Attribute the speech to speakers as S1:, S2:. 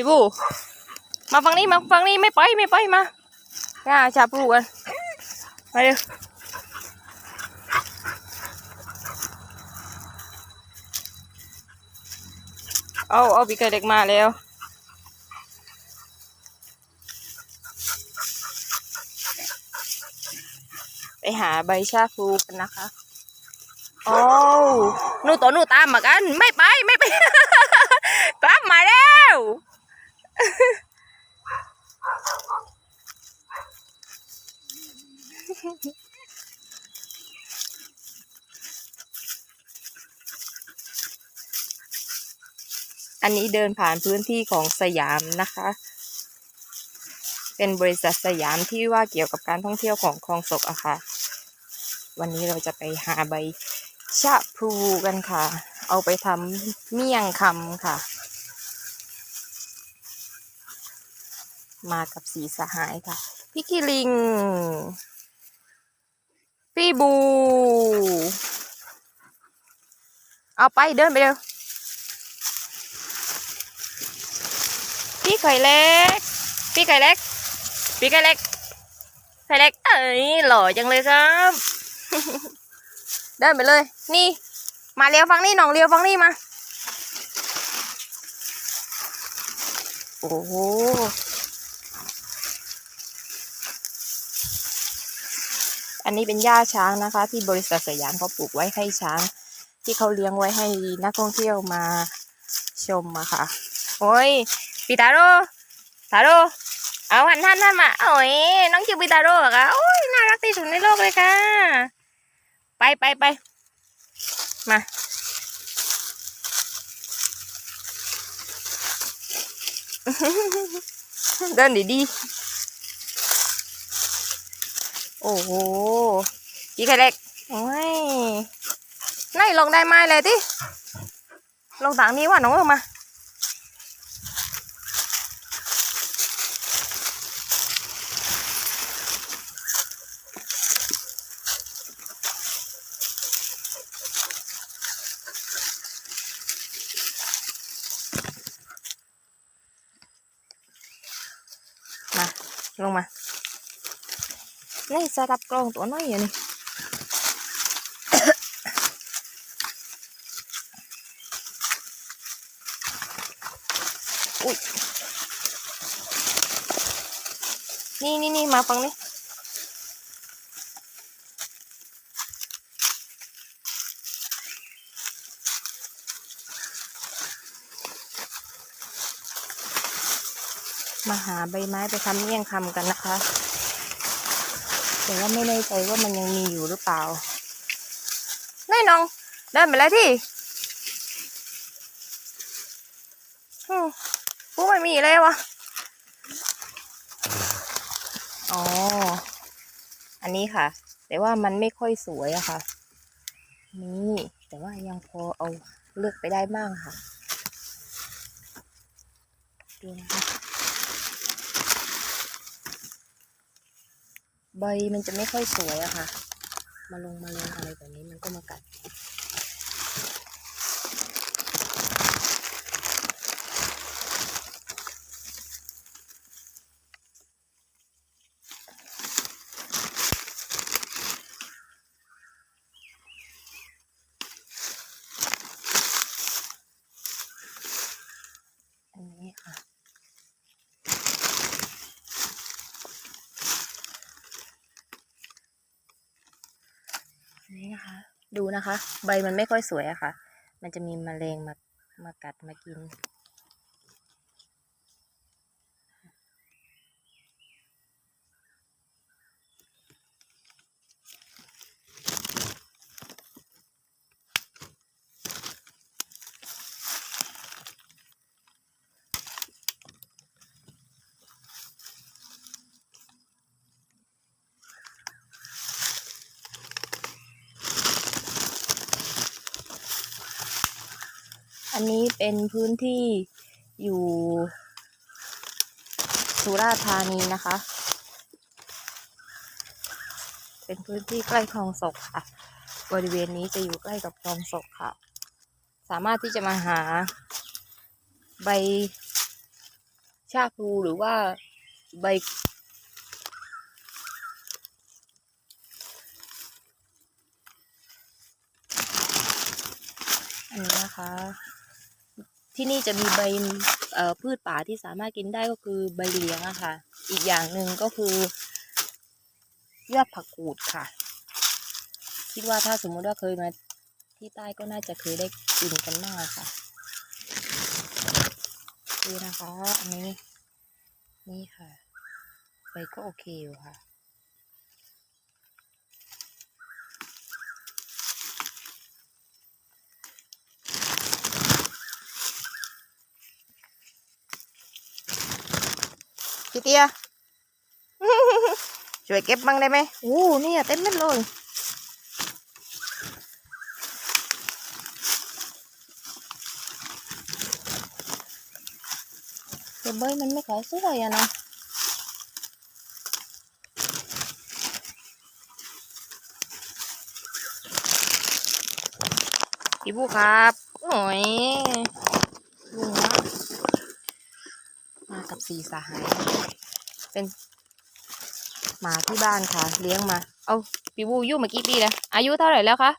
S1: พี่บูมาฝั่งนี้มาฝั่งนี้ไม่ไปไม่ไปมาย่าชาปูกันมาเร็วเอาเอาปีกไก่เด็กมาแล้ว ไปหาใบชาฟูกันนะคะโอ้วหนูตัวหนูตามมากัน ไม่ไปไม่ไปตามมาแล้ว อันนี้เดินผ่านพื้นที่ของสยามนะคะ เป็นบริษัทสยามที่ว่าเกี่ยวกับการท่องเที่ยวของคลองศกอะค่ะ วันนี้เราจะไปหาใบชะพลูกันค่ะ เอาไปทำเมี่ยงคำค่ะ มากับสีสหายค่ะ พี่คิลิง พี่บู เอาไปเดินไปเร็วพี่ไข่เล็ก พี่ไข่เล็ก พี่ไข่เล็ก ไข่เล็ก เอ้ยหล่อจังเลยครับ เดินไปเลย นี่ มาเลี้ยวฟังนี่หน้องเลี้ยวฟังนี่มา โอ้โห อันนี้เป็นหญ้าช้างนะคะ ที่บริษัทสยามเขาปลูกไว้ให้ช้าง ที่เขาเลี้ยงไว้ให้นักท่องเที่ยวมาชมอะค่ะ โอ้ยปีตาโรตาโรเอาหันท่านท่านมาโอ้ยน้องชื่อปีตาโรเหรอคะโอ้ยน่ารักที่สุดในโลกเลยค่ะ ไปไปไปมาเดินดีดีๆ โอ้โหพี่ไข่เล็กโอ้ยนายลงได้ไหมเลยที่ลงต่างนี้ว่าน้องเออมามาลงมา นี่สลับกล้องตัวน้อยอย่างนี้อุ้ยนี่นี่นี่มาฟังนี่มาหาใบไม้ไปทำเมี่ยงคำกันนะคะ แต่ว่าไม่แน่ใจว่ามันยังมีอยู่หรือเปล่านี่น้องเดินไปแล้วที่อืมกูไม่มีเลยวะอ๋อ อันนี้ค่ะ แต่ว่ามันไม่ค่อยสวยอะค่ะ นี่แต่ว่ายังพอเอาเลือกไปได้บ้างค่ะดูนะคะ ใบมันจะไม่ค่อยสวยอะค่ะ มาลงมาลงอะไรแบบนี้มันก็มากัด นี้นะคะ ดูนะคะ ใบมันไม่ค่อยสวยอะค่ะ มันจะมีแมลงมามากัดมากิน เป็นพื้นที่อยู่สุราษฎร์ธานีนะคะ เป็นพื้นที่ใกล้คลองศกค่ะ บริเวณนี้จะอยู่ใกล้กับคลองศกค่ะ สามารถที่จะมาหาใบชาพลูหรือว่าใบอันนี้นะคะ ที่นี่จะมีใบพืชป่าที่สามารถกินได้ก็คือใบเหลียงอะค่ะ อีกอย่างหนึ่งก็คือยอดผักกูดค่ะ คิดว่าถ้าสมมุติว่าเคยมาที่ใต้ก็น่าจะเคยได้กินกันมากค่ะดูนะคะ อันนี้ นี่ค่ะใบก็โอเคอยู่ค่ะ พี่เตียช่วยเก็บบ้างได้ไหมโอ้เนี่ยเต็มเม็ดเลยแต่ใบมันไม่ขายสวยอะนะพี่ผู้ครับ โอ้ยลุงนะมากับ สีสหายเป็นหมาที่บ้านค่ะ เลี้ยงมา เอาปีบูยู่มากี่ปีแล้วอายุเท่าไหร่แล้วคะ